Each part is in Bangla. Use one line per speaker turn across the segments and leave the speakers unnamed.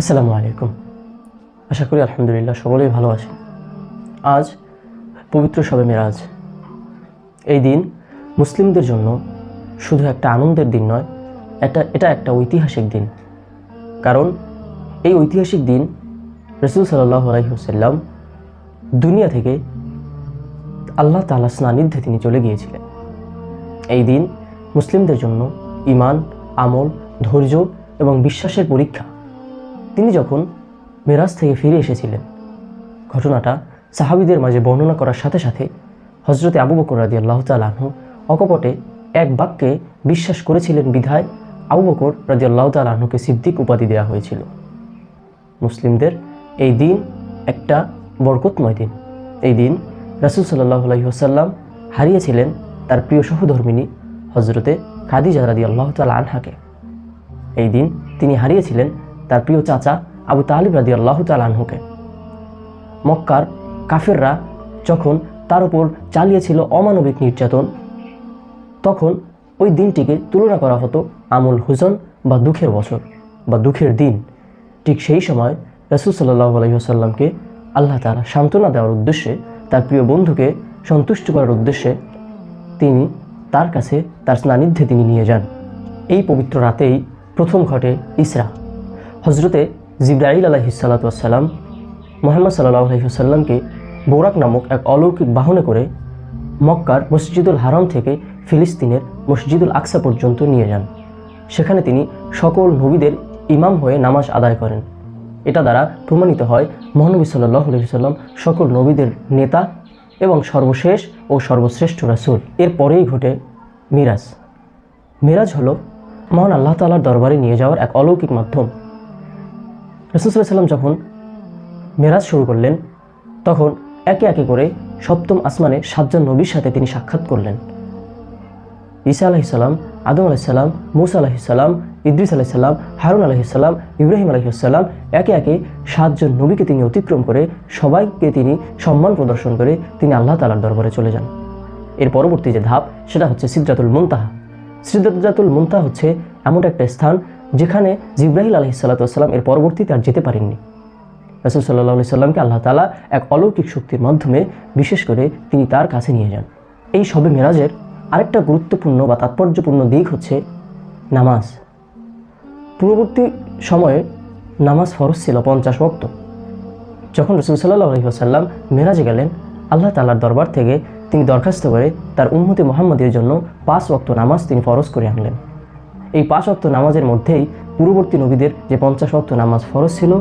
আসসালামু আলাইকুম। আশা করি আলহামদুলিল্লাহ সকলেই ভালো আছেন। আজ পবিত্র সবে মেরাজ। এই দিন মুসলিমদের জন্য শুধু একটা আনন্দের দিন নয়, এটা এটা একটা ঐতিহাসিক দিন। কারণ এই ঐতিহাসিক দিন রসুল সাল্লাহ আলহিহসাল্লাম দুনিয়া থেকে আল্লাহ তালা স্নানিধ্যে তিনি চলে গিয়েছিলেন। এই দিন মুসলিমদের জন্য ইমান আমল, ধৈর্য এবং বিশ্বাসের পরীক্ষা তিনি যখন মেরাজ থেকে ফিরে এসেছিলেন, ঘটনাটা সাহাবিদের মাঝে বর্ণনা করার সাথে সাথে হজরতে আবু বকর রাদি আল্লাহ তালাহ অকপটে এক বাক্যে বিশ্বাস করেছিলেন বিধায় আবু বকর রাজি আল্লাহ তালাহকে সিদ্দিক উপাধি দেওয়া হয়েছিল। মুসলিমদের এই দিন একটা বরকতময় দিন। এই দিন রাসুল সাল্লাহ আলহিহাসাল্লাম হারিয়েছিলেন তার প্রিয় সহধর্মিনী হজরতে খাদিজা রাদি আল্লাহ তাল আনহাকে। এই দিন তিনি হারিয়েছিলেন তার প্রিয় চাচা আবু তালিব রাদি আল্লাহ তাল আনহুকে। মক্কার কাফেররা যখন তার উপর চালিয়েছিল অমানবিক নির্যাতন, তখন ওই দিনটিকে তুলনা করা হতো আমুল হুজন বা দুঃখের বছর বা দুঃখের দিন। ঠিক সেই সময় রসুল সাল্লাহ আলহিহাসাল্লামকে আল্লাহ তালা সান্ত্বনা দেওয়ার উদ্দেশ্যে, তার প্রিয় বন্ধুকে সন্তুষ্ট করার উদ্দেশ্যে তিনি তার কাছে তার স্নানিধ্যে তিনি নিয়ে যান। এই পবিত্র রাতেই প্রথম ঘটে ইসরা। হজরতে জিব্রাইল আলহিসাল্লাতাম মোহাম্মদ সাল্লাহ আলহিহাসাল্লামকে বোরাক নামক এক অলৌকিক বাহনে করে মক্কার মসজিদুল হারাম থেকে ফিলিস্তিনের মসজিদুল আকসা পর্যন্ত নিয়ে যান। সেখানে তিনি সকল নবীদের ইমাম হয়ে নামাজ আদায় করেন। এটা দ্বারা প্রমাণিত হয় মহানবী সাল্লাহ আলহিসাল্লাম সকল নবীদের নেতা এবং সর্বশেষ ও সর্বশ্রেষ্ঠ রাসুল। এর পরেই ঘটে মিরাজ। মিরাজ হলো মহান আল্লাহ তালার দরবারে নিয়ে যাওয়ার এক অলৌকিক মাধ্যম। রসুল্লাহ যখন মেরাজ শুরু করলেন, তখন একে একে করে সপ্তম আসমানে সাতজন নবীর সাথে তিনি সাক্ষাৎ করলেন। ঈসা আলাহিসাল্লাম আদম আলাইসাল্লাম মুসা আলাহিসাল্লাম ইদ্রিস আলাইসাল্লাম হারুন আলাহিসাল্লাম ইব্রাহিম আলহিসাল্লাম একে একে সাতজন নবীকে তিনি অতিক্রম করে সবাইকে তিনি সম্মান প্রদর্শন করে তিনি আল্লাহ তালার দরবারে চলে যান। এর পরবর্তী যে ধাপ, সেটা হচ্ছে সিদ্ধাতুল মুনতাহা। সিদ্ধাতুল মুনতাহা হচ্ছে এমন একটা স্থান যেখানে জিব্রাহিল আলহিসাল্লাম এর পরবর্তীতে আর যেতে পারেননি। রসুল সাল্লাহ সাল্লামকে আল্লাহ তালা এক অলৌকিক শক্তির মাধ্যমে বিশেষ করে তিনি তার কাছে নিয়ে যান। এই সবে মেরাজের আরেকটা গুরুত্বপূর্ণ বা তাৎপর্যপূর্ণ দিক হচ্ছে নামাজ। পূর্ববর্তী সময়ে নামাজ ফরজ ছিল পঞ্চাশ বক্ত যখন রসুল সাল্লাহ আলহিহাসাল্লাম মেরাজে গেলেন, আল্লাহ তালার দরবার থেকে তিনি দরখাস্ত করে তার উন্মতি মোহাম্মদের জন্য পাঁচ ওক্ত নামাজ তিনি ফরজ করে আনলেন। এই পাঁচ অক্ত নামাজের মধ্যেই পূর্ববর্তী নবীদের যে পঞ্চাশ অক্ত নামাজ ফরজ ছিল,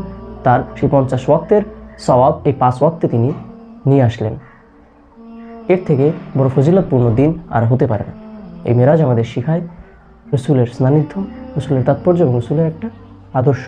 তার সেই পঞ্চাশ ওয়াক্তের সওয়াব এই পাঁচ ওয়াক্তে তিনি নিয়ে আসলেন। এর থেকে বড় ফজিলতপূর্ণ দিন আর হতে পারে না। এই মেরাজ আমাদের শিখায় রসুলের স্নানিধ্য, রসুলের তাৎপর্য এবং রসুলের একটা আদর্শ।